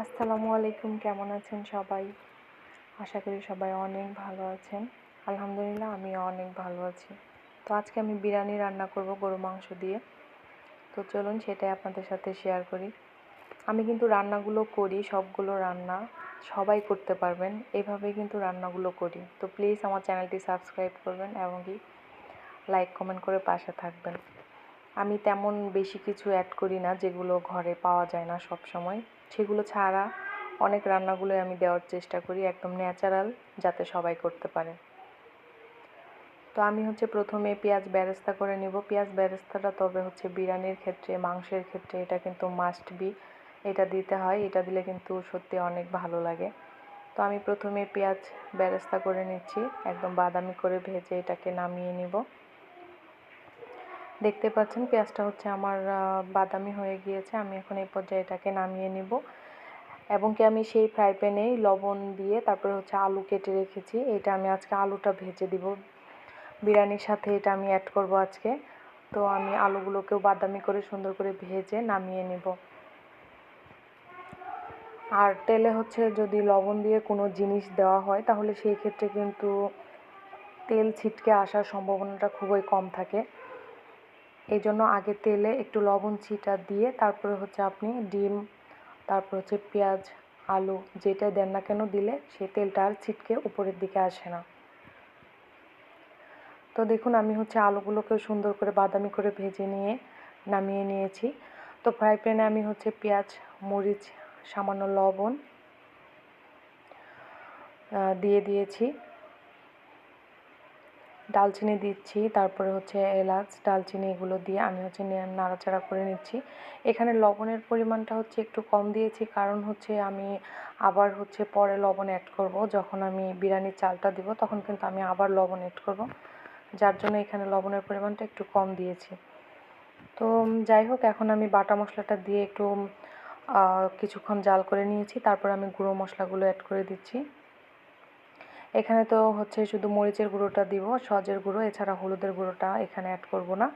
আসসালামু আলাইকুম, কেমন আছেন সবাই? আশা করি সবাই অনেক ভালো আছেন। আলহামদুলিল্লাহ আমি অনেক ভালো আছি। তো আজকে আমি বিরিয়ানি রান্না করব গরু মাংস দিয়ে। তো চলুন সেটাই আপনাদের সাথে শেয়ার করি। আমি কিন্তু রান্নাগুলো করি, সবগুলো রান্না সবাই করতে পারবেন। এভাবে কিন্তু রান্নাগুলো করি। তো প্লিজ আমার চ্যানেলটি সাবস্ক্রাইব করবেন এবং কি লাইক কমেন্ট করে পাশে থাকবেন। আমি তেমন বেশি কিছু অ্যাড করি না, যেগুলো ঘরে পাওয়া যায় না সব সময় সেগুলো ছাড়া অনেক রান্নাগুলোই আমি দেওয়ার চেষ্টা করি, একদম ন্যাচারাল যাতে সবাই করতে পারে। তো আমি হচ্ছে প্রথমে পেঁয়াজ বেরেস্তা করে নিব। পেঁয়াজ বেরেস্তাটা তবে হচ্ছে বিরিয়ানির ক্ষেত্রে, মাংসের ক্ষেত্রে এটা কিন্তু মাস্ট বি এটা দিতে হয়, এটা দিলে কিন্তু সত্যি অনেক ভালো লাগে। তো আমি প্রথমে পেঁয়াজ বেরেস্তা করে নিচ্ছি, একদম বাদামি করে ভেজে এটাকে নামিয়ে নিব। দেখতে পাচ্ছেন পেঁয়াজটা হচ্ছে আমার বাদামি হয়ে গিয়েছে। আমি এখন এই পর্যায়ে এটাকে নামিয়ে নিব। এবং কি আমি সেই ফ্রাই প্যানেই লবণ দিয়ে তারপরে হচ্ছে আলু কেটে রেখেছি। এটা আমি আজকে আলুটা ভেজে দিব। বিরিয়ানির সাথে এটা আমি অ্যাড করব আজকে। তো আমি আলুগুলোকেও বাদামি করে সুন্দর করে ভেজে নামিয়ে নিব। আর তেলে হচ্ছে যদি লবণ দিয়ে কোনো জিনিস দেওয়া হয়, তাহলে সেই ক্ষেত্রে কিন্তু তেল ছিটকে আসার সম্ভাবনাটা খুবই কম থাকে। এই জন্য আগে তেলে একটু লবণ ছিটা দিয়ে তারপরে হচ্ছে আপনি ডিম, তারপর হচ্ছে পেঁয়াজ, আলু যেটা দেন না কেন দিলে সেই তেলটা আর ছিটকে উপরের দিকে আসে না। তো দেখুন আমি হচ্ছে আলুগুলোকে সুন্দর করে বাদামি করে ভেজে নিয়ে নামিয়ে নিয়েছি। তো ফ্রাই প্যানে আমি হচ্ছে পেঁয়াজ, মরিচ, সামান্য লবণ দিয়ে দিয়েছি। ডালচিনি দিচ্ছি, তারপরে হচ্ছে এলাচ, ডালচিনি এগুলো দিয়ে আমি হচ্ছে নাড়াচাড়া করে নিচ্ছি। এখানে লবণের পরিমাণটা হচ্ছে একটু কম দিয়েছি, কারণ হচ্ছে আমি আবার হচ্ছে পরে লবণ অ্যাড করব। যখন আমি বিরিয়ানির চালটা দিব, তখন কিন্তু আমি আবার লবণ অ্যাড করব। যার জন্য এখানে লবণের পরিমাণটা একটু কম দিয়েছি। তো যাই হোক, এখন আমি বাটা মশলাটা দিয়ে একটু কিছুক্ষণ জাল করে নিয়েছি। তারপর আমি গুঁড়ো মশলাগুলো অ্যাড করে দিচ্ছি। এখানে তো হচ্ছে শুধু মরিচের গুঁড়োটা দিব, সজের গুঁড়ো, এছাড়া হলুদের গুঁড়োটা এখানে অ্যাড করব না।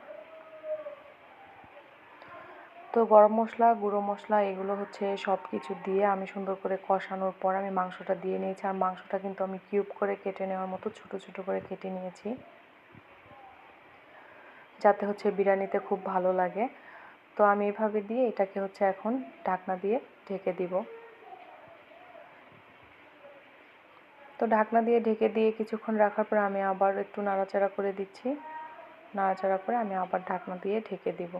তো গরম মশলা, গুঁড়ো মশলা, এগুলো হচ্ছে সব কিছু দিয়ে আমি সুন্দর করে কষানোর পর আমি মাংসটা দিয়ে নিয়েছি। আর মাংসটা কিন্তু আমি কিউব করে কেটে নেওয়ার মতো ছোট ছোট করে কেটে নিয়েছি। যাতে হচ্ছে বিরিয়ানিতে খুব ভালো লাগে। তো আমি এভাবে দিয়ে এটাকে হচ্ছে এখন ঢাকনা দিয়ে ঢেকে দিব। তো ঢাকনা দিয়ে ঢেকে দিয়ে কিছুক্ষণ রাখার পর আমি আবার একটু নাড়াচাড়া করে দিচ্ছি। নাড়াচাড়া করে আমি আবার ঢাকনা দিয়ে ঢেকে দিব।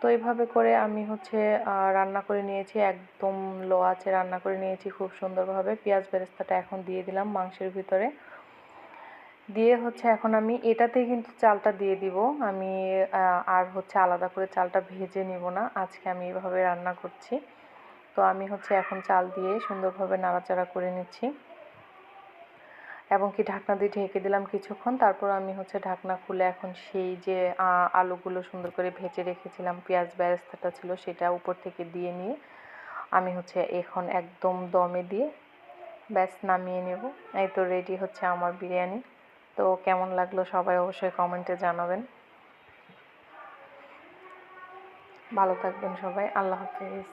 তো এইভাবে করে আমি হচ্ছে রান্না করে নিয়েছি, একদম লো আছে রান্না করে নিয়েছি খুব সুন্দরভাবে। পেঁয়াজ বেরেস্তাটা এখন দিয়ে দিলাম মাংসের ভিতরে। দিয়ে হচ্ছে এখন আমি এটাতেই কিন্তু চালটা দিয়ে দিব। আমি আর হচ্ছে আলাদা করে চালটা ভেজে নিব না। আজকে আমি এভাবে রান্না করছি। তো আমি হচ্ছে এখন চাল দিয়ে সুন্দরভাবে নাড়াচাড়া করে নিচ্ছি। এবং কি ঢাকনা দিয়ে ঢেকে দিলাম কিছুক্ষণ। তারপর আমি হচ্ছে ঢাকনা খুলে এখন সেই যে আলুগুলো সুন্দর করে ভেজে রেখেছিলাম, পেঁয়াজ বেরেস্তাটা ছিল সেটা উপর থেকে দিয়ে নিয়ে আমি হচ্ছে এখন একদম দমে দিয়ে ব্যাস নামিয়ে নেব। এই তো রেডি হচ্ছে আমার বিরিয়ানি। তো কেমন লাগল সবাই অবশ্যই কমেন্টে জানাবেন। ভালো থাকবেন সবাই, আল্লাহ হাফিজ।